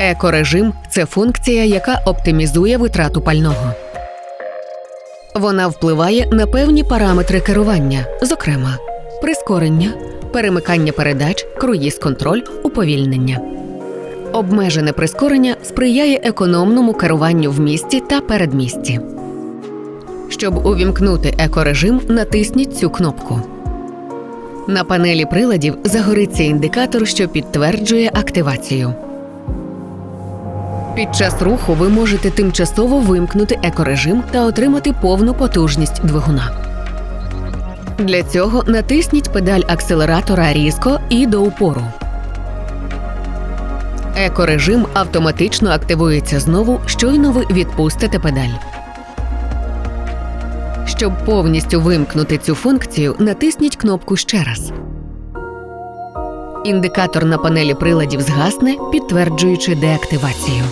Екорежим це функція, яка оптимізує витрату пального. Вона впливає на певні параметри керування, зокрема, прискорення, перемикання передач, круїз-контроль, уповільнення. Обмежене прискорення сприяє економному керуванню в місті та передмісті. Щоб увімкнути екорежим, натисніть цю кнопку. На панелі приладів загориться індикатор, що підтверджує активацію. Під час руху ви можете тимчасово вимкнути екорежим та отримати повну потужність двигуна. Для цього натисніть педаль акселератора різко і до упору. Екорежим автоматично активується знову, щойно ви відпустите педаль. Щоб повністю вимкнути цю функцію, натисніть кнопку ще раз. Індикатор на панелі приладів згасне, підтверджуючи деактивацію.